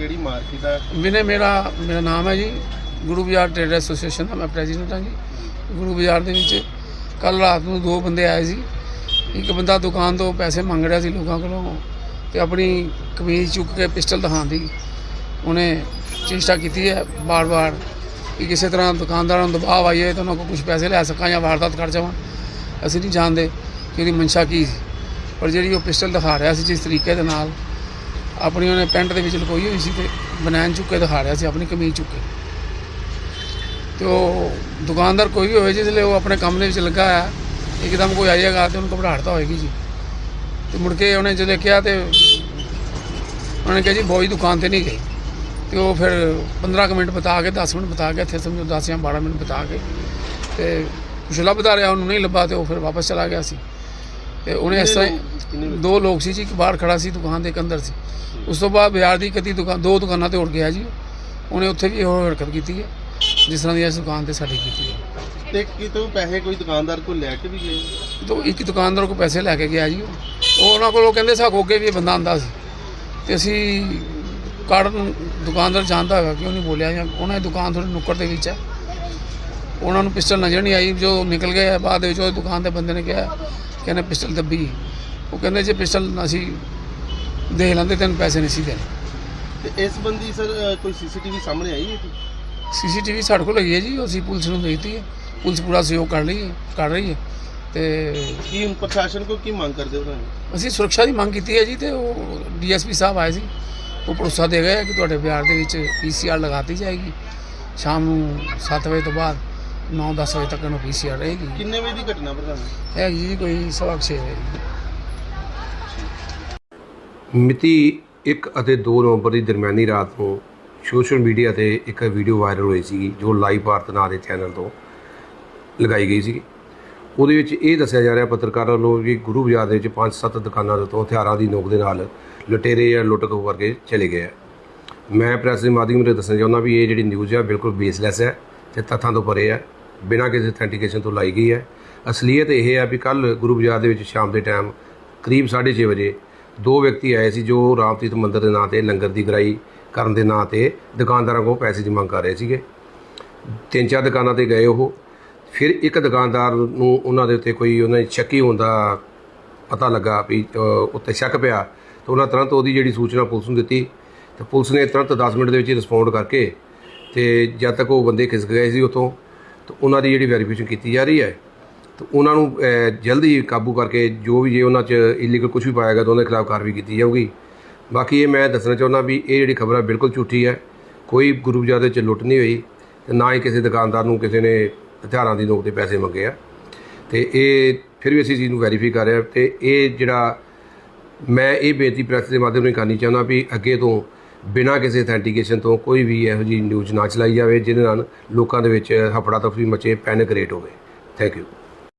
ਕਿਹੜੀ ਮਾਰਕੀਟ ਆ? ਵਿਨੇ ਮੇਰਾ ਮੇਰਾ ਨਾਮ ਹੈ ਜੀ ਗੁਰੂ ਬਾਜ਼ਾਰ ਟ੍ਰੇਡਰ ਐਸੋਸੀਏਸ਼ਨ ਦਾ, ਮੈਂ ਪ੍ਰੈਜ਼ੀਡੈਂਟ ਹਾਂ ਜੀ, ਗੁਰੂ ਬਾਜ਼ਾਰ ਦੇ ਵਿੱਚ। ਕੱਲ ਰਾਤ ਨੂੰ ਦੋ ਬੰਦੇ ਆਏ ਸੀ, ਇੱਕ ਬੰਦਾ ਦੁਕਾਨ ਤੋਂ ਪੈਸੇ ਮੰਗ ਰਿਹਾ ਸੀ ਲੋਕਾਂ ਕੋਲੋਂ ਤੇ ਆਪਣੀ ਕਮੀਜ਼ ਚੁੱਕ ਕੇ ਪਿਸਟਲ ਦਿਖਾਉਣ ਦੀ। ਉਹਨੇ ਚੇਸ਼ਟਾ ਕੀਤੀ ਹੈ ਬਾਰ-ਬਾਰ ਕਿ ਕਿਸੇ ਤਰ੍ਹਾਂ ਦੁਕਾਨਦਾਰਾਂ ਨੂੰ ਦਬਾਅ ਆਈਏ ਤਾਂ ਉਹਨਾਂ ਕੋਲ ਕੁਝ ਪੈਸੇ ਲੈ ਸਕਾਂ ਜਾਂ ਵਾਰਦਾਤ ਕਰ ਜਾਵਾਂ। ਅਸੀਂ ਨਹੀਂ ਜਾਣਦੇ ਕਿ ਉਹਦੀ ਮਨਸ਼ਾ ਕੀ ਸੀ, ਪਰ ਜਿਹੜੀ ਉਹ ਪਿਸਟਲ ਦਿਖਾ ਰਿਹਾ ਸੀ ਜਿਸ ਤਰੀਕੇ ਦੇ ਨਾਲ ਆਪਣੀ ਉਹਨੇ ਪੈਂਟ ਦੇ ਵਿੱਚ ਲੁਕੋਈ ਹੋਈ ਸੀ ਤੇ ਬਨੈਣ ਚੁੱਕ ਕੇ ਦਿਖਾ ਰਿਹਾ ਸੀ, ਆਪਣੀ ਕਮੀਜ਼ ਚੁੱਕ ਕੇ। ਤੇ ਉਹ ਦੁਕਾਨਦਾਰ ਕੋਈ ਵੀ ਹੋਵੇ, ਜਿਸ ਲਈ ਉਹ ਆਪਣੇ ਕੰਮ ਦੇ ਵਿੱਚ ਲੱਗਾ ਆ ਇੱਕਦਮ ਕੋਈ ਆਏਗਾ ਤੇ ਉਹਨੂੰ ਘਬਰਾਹਟ ਤਾਂ ਹੋਏਗੀ ਜੀ। ਤੇ ਮੁੜ ਕੇ ਉਹਨੇ ਜਦੋਂ ਕਿਹਾ ਤੇ ਉਹਨੇ ਕਿਹਾ ਜੀ, ਬੋਈ ਦੁਕਾਨ ਤੇ ਨਹੀਂ ਗਈ ਤੇ ਉਹ ਫਿਰ 15 ਕੁ ਮਿੰਟ ਬਤਾ ਕੇ 10 ਮਿੰਟ ਬਤਾ ਕੇ, ਇੱਥੇ ਸਮਝੋ 10 ਜਾਂ 12 ਮਿੰਟ ਬਤਾ ਕੇ ਤੇ ਕੁਛ ਲੱਭਦਾ ਰਿਹਾ, ਉਹਨੂੰ ਨਹੀਂ ਲੱਭਾ ਤੇ ਉਹ ਫਿਰ ਵਾਪਸ ਚਲਾ ਗਿਆ ਸੀ। ਤੇ ਉਹਨੇ ਇਸ ਤਰ੍ਹਾਂ ਦੋ ਲੋਕ ਸੀ ਜੀ ਇੱਕ ਬਾਹਰ ਖੜਾ ਸੀ ਦੁਕਾਨ ਦੇ ਅੰਦਰ ਸੀ। ਉਸ ਤੋਂ ਬਾਅਦ ਬਾਜ਼ਾਰ ਦੀ ਕਦੀ ਦੁਕਾਨ ਦੋ ਦੁਕਾਨਾਂ ਤੇ ਉੜ ਗਿਆ ਜੀ। ਉਹਨੇ ਉੱਥੇ ਵੀ ਇਹੋ ਹਰਕਤ ਕੀਤੀ ਹੈ ਜਿਸ ਤਰ੍ਹਾਂ ਦੀ ਇਸ ਦੁਕਾਨ ਤੇ ਸਾਡੀ ਕੀਤੀ ਹੈ। ਤੇ ਕਿਤੋਂ ਪੈਸੇ ਕੋਈ ਦੁਕਾਨਦਾਰ ਕੋਲ ਲੈ ਕੇ ਵੀ ਗਏ? ਤੋਂ ਇੱਕ ਦੁਕਾਨਦਾਰ ਕੋ ਪੈਸੇ ਲੈ ਕੇ ਗਿਆ ਜੀ ਉਹ। ਉਹ ਉਹਨਾਂ ਕੋਲੋਂ ਕਹਿੰਦੇ ਸਾ ਅੱਗੇ ਵੀ ਇਹ ਬੰਦਾ ਆਂਦਾ ਸੀ। ਤੇ ਅਸੀਂ ਕਾਰਨ ਦੁਕਾਨਦਾਰ ਜਾਣਦਾ ਹੈਗਾ ਕਿ ਉਹਨੇ ਬੋਲਿਆ ਜਾਂ ਉਹਨਾਂ ਦੀ ਦੁਕਾਨ ਥੋੜੀ ਨੁੱਕਰ ਦੇ ਵਿੱਚ ਹੈ। ਉਹਨਾਂ ਨੂੰ ਪਿਸਟਲ ਨਜ਼ਰ ਨਹੀਂ ਆਈ ਜੋ ਨਿਕਲ ਗਏ ਬਾਅਦ ਵਿੱਚ ਉਹ ਦੁਕਾਨ ਦੇ ਬੰਦੇ ਨੇ ਕਿਹਾ ਕਿ ਇਹਨੇ ਪਿਸਟਲ ਦੱਬੀ। ਉਹ ਕਹਿੰਦੇ ਜੇ ਪਿਸਟਲ ਅਸੀਂ ਦੇਖ ਲੈਂਦੇ ਤੈਨੂੰ ਪੈਸੇ ਨਹੀਂ ਸੀ ਦੇਣੇ। ਤੇ ਇਸ ਬੰਦੀ ਸਰ ਕੋਈ ਸੀਸੀਟੀਵੀ ਸਾਹਮਣੇ ਆਈ ਹੈ ਜੀ? ਸੀਸੀਟੀਵੀ ਸਾਡੇ ਕੋਲ ਹੈਗੀ ਹੈ ਜੀ ਉਹ ਅਸੀਂ ਪੁਲਿਸ ਨੂੰ ਦੇ ਦਿੱਤੀ ਹੈ। ਪੁਲਿਸ ਪੂਰਾ ਸਹਿਯੋਗ ਕਰ ਹੈ ਕਰ ਰਹੀ ਹੈ। ਤੇ ਕੀ ਹੁਣ ਪ੍ਰਸ਼ਾਸਨ ਕੋ ਕੀ ਮੰਗ ਕਰਦੇ ਹੋ ਅਸੀਂ ਸੁਰੱਖਿਆ ਦੀ ਮੰਗ ਕੀਤੀ ਹੈ ਜੀ ਤੇ ਉਹ ਡੀਐਸਪੀ ਸਾਹਿਬ ਆਏ ਸੀ। ਉਹ ਭਰੋਸਾ ਦੇ ਗਏ ਕਿ ਤੁਹਾਡੇ ਬਿਹਾਰ ਦੇ ਵਿੱਚ ਪੀਸੀਆਰ ਲਗਾਤੀ ਜਾਏਗੀ। ਸ਼ਾਮ ਨੂੰ 7 ਵਜੇ ਤੋਂ ਬਾਅਦ 9-10 ਵਜੇ ਤੱਕ ਨੂੰ ਪੀਸੀਆਰ ਰਹੇਗੀ। ਕਿੰਨੇ ਵਜੇ ਦੀ ਘਟਨਾ ਪ੍ਰਧਾਨ? ਹੈ ਜੀ ਕੋਈ ਸਵਾ ਕੁ ਛੇ ਵਜੇ। ਮਿਤੀ 1 ਅਤੇ 2 ਨਵੰਬਰ ਦੀ ਦਰਮਿਆਨੀ ਰਾਤ ਨੂੰ ਸੋਸ਼ਲ ਮੀਡੀਆ ਤੇ ਇੱਕ ਵੀਡੀਓ ਵਾਇਰਲ ਹੋਈ ਸੀ ਜੋ ਲਾਈਵ ਭਾਰਤ ਨਾਂ ਦੇ ਚੈਨਲ ਤੋਂ ਲਗਾਈ ਗਈ ਸੀ ਉਹਦੇ ਵਿੱਚ ਇਹ ਦੱਸਿਆ ਜਾ ਰਿਹਾ ਪੱਤਰਕਾਰਾਂ ਵੱਲੋਂ ਕਿ ਗੁਰੂ ਬਾਜ਼ਾਰ ਦੇ ਵਿੱਚ 5-7 ਦੁਕਾਨਾਂ ਦੇ ਤੋਂ ਹਥਿਆਰਾਂ ਦੀ ਨੋਕ ਦੇ ਨਾਲ ਲੁਟੇਰੇ ਜਾਂ ਲੁੱਟ ਖੋਹ ਕਰਕੇ ਚਲੇ ਗਏ ਆ। ਮੈਂ ਪ੍ਰੈਸ ਦੇ ਮਾਧਿਅਮ ਰਾਹੀਂ ਦੱਸਣਾ ਚਾਹੁੰਦਾ ਵੀ ਇਹ ਜਿਹੜੀ ਨਿਊਜ਼ ਹੈ ਬਿਲਕੁਲ ਬੇਸਲੈਸ ਹੈ ਤੇ ਤੱਥਾਂ ਤੋਂ ਪਰੇ ਹੈ। ਬਿਨਾਂ ਕਿਸੇ ਅਥੈਂਟੀਕੇਸ਼ਨ ਤੋਂ ਲਾਈ ਗਈ ਹੈ। ਅਸਲੀਅਤ ਇਹ ਹੈ ਵੀ ਕੱਲ ਗੁਰੂ ਬਾਜ਼ਾਰ ਦੇ ਵਿੱਚ ਸ਼ਾਮ ਦੇ ਟਾਈਮ ਕਰੀਬ 6:30 ਵਜੇ ਦੋ ਵਿਅਕਤੀ ਆਏ ਸੀ ਜੋ ਰਾਮਤੀਰਥ ਮੰਦਿਰ ਦੇ ਨਾਂ ਤੇ ਲੰਗਰ ਦੀ ਗਰਾਈ ਕਰਨ ਦੇ ਨਾਂ ਤੇ ਦੁਕਾਨਦਾਰਾਂ ਕੋਲ ਪੈਸੇ ਦੀ ਮੰਗ ਕਰ ਰਹੇ ਸੀਗੇ। ਤਿੰਨ ਚਾਰ ਦੁਕਾਨਾਂ ਤੇ ਗਏ ਉਹ। ਫਿਰ ਇੱਕ ਦੁਕਾਨਦਾਰ ਨੂੰ ਉਹਨਾਂ ਦੇ ਉੱਤੇ ਕੋਈ ਉਹਨਾਂ ਸ਼ੱਕੀ ਹੋਣ ਦਾ ਪਤਾ ਲੱਗਾ ਵੀ ਉੱਤੇ ਸ਼ੱਕ ਪਿਆ ਤਾਂ ਉਹਨਾਂ ਤੁਰੰਤ ਉਹਦੀ ਜਿਹੜੀ ਸੂਚਨਾ ਪੁਲਿਸ ਨੂੰ ਦਿੱਤੀ। ਤੇ ਪੁਲਿਸ ਨੇ ਤੁਰੰਤ 10 ਮਿੰਟ ਦੇ ਵਿੱਚ ਹੀ ਰਿਸਪੌਂਡ ਕਰਕੇ ਤੇ ਜਦ ਤੱਕ ਉਹ ਬੰਦੇ ਖਿਸਕ ਗਏ ਸੀ ਉਤੋਂ ਤਾਂ ਉਹਨਾਂ ਦੀ ਜਿਹੜੀ ਵੈਰੀਫਿਕੇਸ਼ਨ ਕੀਤੀ ਜਾ ਰਹੀ ਹੈ, ਤੇ ਉਹਨਾਂ ਨੂੰ ਜਲਦੀ ਕਾਬੂ ਕਰਕੇ ਜੋ ਵੀ ਜੇ ਉਹਨਾਂ 'ਚ ਇਲੀਗਲ ਕੁਝ ਵੀ ਪਾਇਆ ਗਿਆ ਤਾਂ ਉਹਨਾਂ ਦੇ ਖਿਲਾਫ ਕਾਰਵਾਈ ਕੀਤੀ ਜਾਊਗੀ। ਬਾਕੀ ਇਹ ਮੈਂ ਦੱਸਣਾ ਚਾਹੁੰਦਾ ਵੀ ਇਹ ਜਿਹੜੀ ਖਬਰ ਹੈ ਬਿਲਕੁਲ ਝੂਠੀ ਹੈ। ਕੋਈ ਗੁਰੂ ਬਾਜ਼ਾਰ 'ਚ ਲੁੱਟ ਨਹੀਂ ਹੋਈ ਤੇ ਨਾ ਹੀ ਕਿਸੇ ਦੁਕਾਨਦਾਰ ਨੂੰ ਕਿਸੇ ਨੇ ਹਥਿਆਰਾਂ ਦੀ ਨੋਕ ਤੇ ਪੈਸੇ ਮੰਗੇ ਆ। ਤੇ ਇਹ ਫਿਰ ਵੀ ਅਸੀਂ ਚੀਜ਼ ਨੂੰ ਵੈਰੀਫਾਈ ਕਰ ਰਹੇ ਹਾਂ ਤੇ ਇਹ ਜਿਹੜਾ ਮੈਂ ਇਹ ਬੇਨਤੀ ਪ੍ਰੈਸ ਦੇ ਮਾਧਿਅਮ ਰਾਹੀਂ ਕਰਨੀ ਚਾਹੁੰਦਾ ਵੀ ਅੱਗੇ ਤੋਂ ਬਿਨਾਂ ਕਿਸੇ ਅਥੈਂਟੀਕੇਸ਼ਨ ਤੋਂ ਕੋਈ ਵੀ ਇਹੋ ਜਿਹੀ ਨਿਊਜ਼ ਨਾ ਚਲਾਈ ਜਾਵੇ, ਜਿਹਦੇ ਨਾਲ ਲੋਕਾਂ ਦੇ ਵਿੱਚ ਹਫੜਾ ਤਫੜੀ ਮਚੇ ਪੈਨਿਕ ਕ੍ਰੀਏਟ ਹੋਵੇ। Thank you